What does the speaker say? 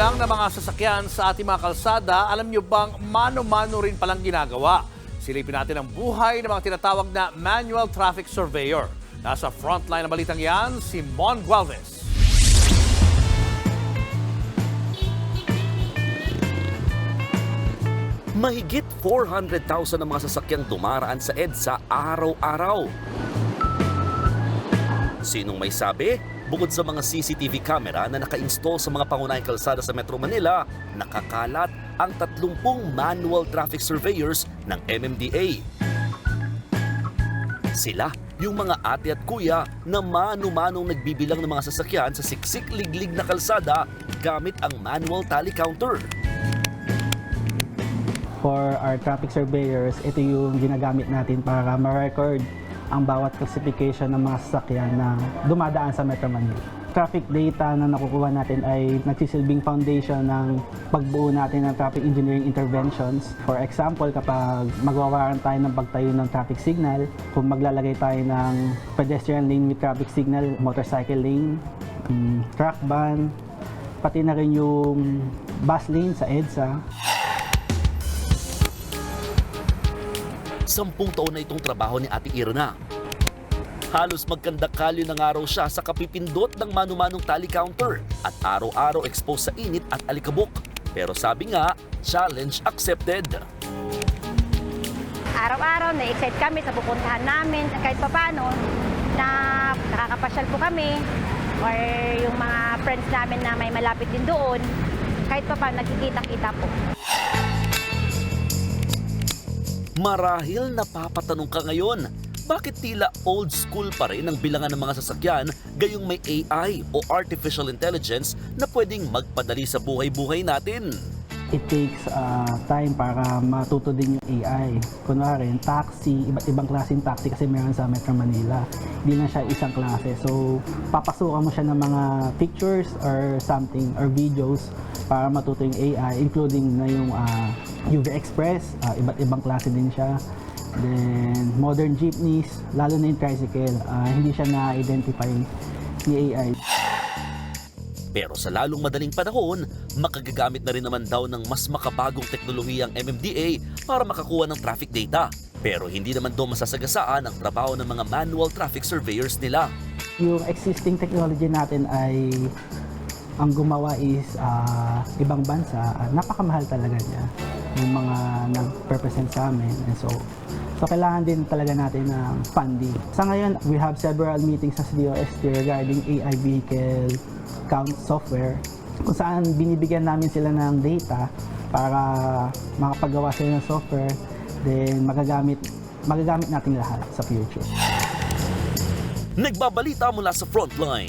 bilang ng mga sasakyan sa ating mga kalsada, alam nyo bang mano-mano rin palang ginagawa? Silipin natin ang buhay ng mga tinatawag na manual traffic surveyor. Nasa frontline ng balitang yan, si Mon Gualvez. Mahigit 400,000 ang mga sasakyang dumaraan sa EDSA araw-araw. Sinong may sabi? Bukod sa mga CCTV camera na naka-install sa mga pangunahing kalsada sa Metro Manila, nakakalat ang 30 manual traffic surveyors ng MMDA. Sila yung mga ate at kuya na mano-manong nagbibilang ng mga sasakyan sa siksik liglig na kalsada gamit ang manual tally counter. For our traffic surveyors, ito yung ginagamit natin para ma-record ang bawat classification ng mga sasakyan na dumadaan sa Metro Manila. Traffic data na nakukuha natin ay nagsisilbing foundation ng pagbuo natin ng traffic engineering interventions. For example, kapag magwawaran tayo ng pagtayo ng traffic signal, kung maglalagay tayo ng pedestrian lane with traffic signal, motorcycle lane, mm, truck ban, pati na rin yung bus lane sa EDSA, Sampung taon na itong trabaho ni Ate Irna. Halos magkandakalyo ng araw siya sa kapipindot ng manu-manong tally counter at araw-araw exposed sa init at alikabok. Pero sabi nga, challenge accepted. araw-araw na-excite kami sa pupuntahan namin kahit paano na nakakapasyal po kami or yung mga friends namin na may malapit din doon kahit pa paano nagkikita-kita po. Marahil napapatanong ka ngayon, bakit tila old school pa rin ang bilangan ng mga sasakyan gayong may AI o artificial intelligence na pwedeng magpadali sa buhay-buhay natin? it takes uh, time para matuto din yung AI. Kunwari, taxi, iba't ibang klaseng taxi kasi meron sa Metro Manila. Hindi lang siya isang klase. So, papasukan mo siya ng mga pictures or something or videos para matuto yung AI, including na yung uh, UV Express, uh, iba't ibang klase din siya. Then, modern jeepneys, lalo na yung tricycle, uh, hindi siya na-identify ni AI. Pero sa lalong madaling panahon, makagagamit na rin naman daw ng mas makabagong teknolohiyang MMDA para makakuha ng traffic data. Pero hindi naman daw masasagasaan ang trabaho ng mga manual traffic surveyors nila. Yung existing technology natin ay ang gumawa is ah, ibang bansa. Ah, napakamahal talaga niya yung mga nag-represent sa amin. And so, so kailangan din talaga natin ng funding. Sa ngayon, we have several meetings sa CDOST regarding AI vehicle count software kung saan binibigyan namin sila ng data para makapagawa sila ng software then magagamit magagamit natin lahat sa future. Nagbabalita mula sa frontline,